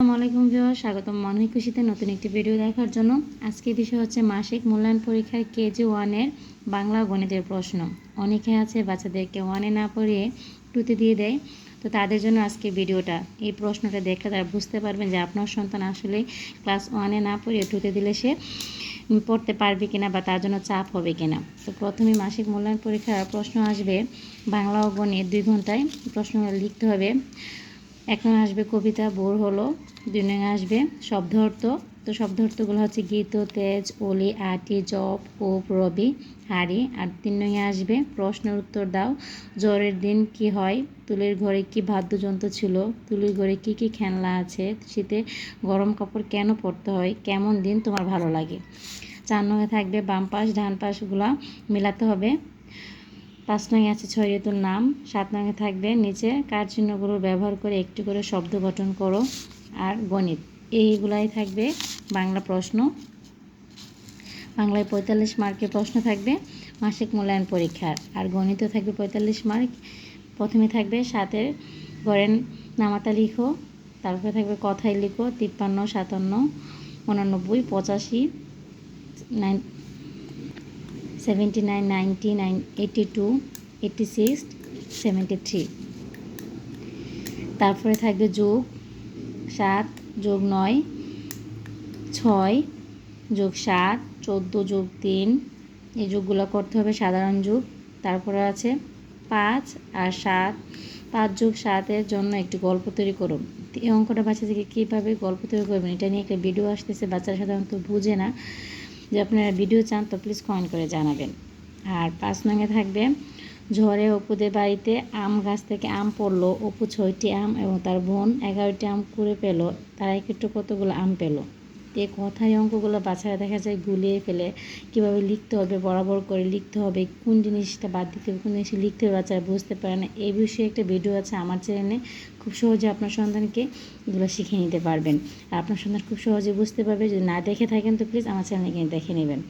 আসসালামু আলাইকুম ভিউয়ার স্বাগতম মনে খুশিতে নতুন একটি ভিডিও দেখার জন্য। আজকের বিষয় হচ্ছে মাসিক মূল্যায়ন পরীক্ষার কেজি ওয়ানের বাংলা গণিতের প্রশ্ন। অনেকে আছে বাচ্চাদেরকে ওয়ানে না পড়িয়ে টুতে দিয়ে দেয়। তো তাদের জন্য আজকে ভিডিওটা। এই প্রশ্নটা দেখলে তারা বুঝতে পারবেন যে আপনার সন্তান আসলে ক্লাস ওয়ানে না পড়িয়ে টুতে দিলে সে পড়তে পারবে কিনা বা তার জন্য চাপ হবে কিনা। তো প্রথমে মাসিক মূল্যায়ন পরীক্ষার প্রশ্ন আসবে বাংলা ও গণিত দুই ঘন্টায়। প্রশ্নগুলো লিখতে হবে। এক নং আসবে কবিতা, বোর হলো দুই নং আসবে শব্দ অর্থ তো শব্দ অর্থগুলো হচ্ছে গীত, তেজ, অলি, আটি, জপ ওপ রবি, হাড়ি আর তিন নঙে আসবে প্রশ্নের উত্তর দাও। জ্বরের দিন কি হয়? তুলির ঘরে কি বাদ্যযন্ত্র ছিল? তুলির ঘরে কি কি খেলনা আছে? শীতে গরম কাপড় কেন পরতে হয়? কেমন দিন তোমার ভালো লাগে? চার নঙে থাকবে বাম পাশ, ডান পাশগুলা মেলাতে হবে। পাঁচ নঙে আছে ছয় ঋতুর নাম, সাত নঙে থাকবে নিচে কার চিহ্নগুলো ব্যবহার করে একটি করে শব্দ গঠন করো আর গণিত। এইগুলাই থাকবে বাংলা প্রশ্ন। বাংলায় পঁয়তাল্লিশ মার্কের প্রশ্ন থাকবে মাসিক মূল্যায়ন পরীক্ষার। আর গণিত থাকবে পঁয়তাল্লিশ মার্ক। প্রথমে থাকবে সাতের গড়েন নামাতা লিখো, তারপরে থাকবে কথাই লিখো, তিপ্পান্ন, সাতান্ন, উনানব্বই, পঁচাশি, nine seventy nine ninety nine eighty two eighty six seventy three তারপরে থাকবে যোগ সাত, যোগ নয়, ছয়, যোগ সাত, চোদ্দ, যোগ তিন। এই যোগগুলো করতে হবে সাধারণ যুগ। তারপরে আছে পাঁচ আর সাত। পাঁচ যোগ সাতের জন্য একটি গল্প তৈরি করুন। এই অঙ্কটা বাচ্চাদেরকে কীভাবে গল্প তৈরি করবেন, এটা নিয়ে একটা ভিডিও আসতেছে, বাচ্চারা সাধারণত বুঝে না। যে আপনারা ভিডিও চান তো প্লিজ কমেন্ট করে জানাবেন। আর পাঁচ নঙে থাকবে, ঝড়ে অপুদের বাড়িতে আম গাছ থেকে আম পড়ল, অপু ছয়টি আম এবং তার বোন এগারোটি আম কুড়ে পেল, তারা একটু কতগুলো আম পেল? এ কথায় অঙ্কগুলো বাচ্চারা দেখা যায় গুলিয়ে ফেলে। কীভাবে লিখতে হবে, বরাবর করে লিখতে হবে, কোন জিনিসটা বাদ দিতে হবে, কোন জিনিস লিখতে হবে বাচ্চারা বুঝতে পারে না। এই বিষয়ে একটা ভিডিও আছে আমার চ্যানেলে খুব সহজে আপনার সন্তানকে এগুলো শিখে নিতে পারবেন। আর আপনার সন্তান খুব সহজে বুঝতে পারবে যদি না দেখে থাকেন তো প্লিজ আমার চ্যানেলে কিনে দেখে নেবেন।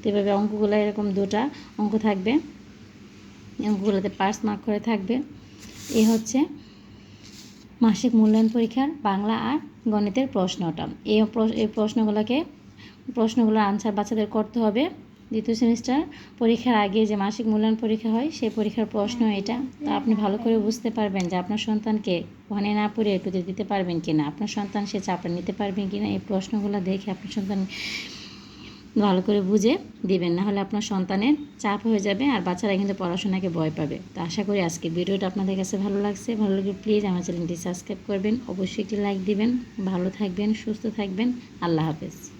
তো এভাবে অঙ্কগুলো এরকম দুটা অঙ্ক থাকবে। অঙ্কগুলোতে পাস মার্ক করে থাকবে। এ হচ্ছে মাসিক মূল্যায়ন পরীক্ষার বাংলা আর গণিতের প্রশ্নটা। এই এই প্রশ্নগুলোকে, প্রশ্নগুলোর আনসার বাচ্চাদের করতে হবে। দ্বিতীয় সেমিস্টার পরীক্ষার আগে যে মাসিক মূল্যায়ন পরীক্ষা হয়, সেই পরীক্ষার প্রশ্ন এটা। তো আপনি ভালো করে বুঝতে পারবেন যে আপনার সন্তানকে ওখানে না পড়ে একটুতে দিতে পারবেন কি না আপনার সন্তান সে চাপটা নিতে পারবেন কি না এই প্রশ্নগুলো দেখে আপনার সন্তান ভালো করে বুঝে দিবেন। না হলে আপনার সন্তানের চাপ হয়ে যাবে আর বাচ্চারা কিন্তু পড়াশোনাকে ভয় পাবে। তো আশা করি আজকে ভিডিওটা আপনাদের কাছে ভালো লাগছে। ভালো লাগে প্লিজ আমার চ্যানেলটি সাবস্ক্রাইব করবেন। অবশ্যই একটি লাইক দিবেন। ভালো থাকবেন, সুস্থ থাকবেন। আল্লাহ হাফেজ।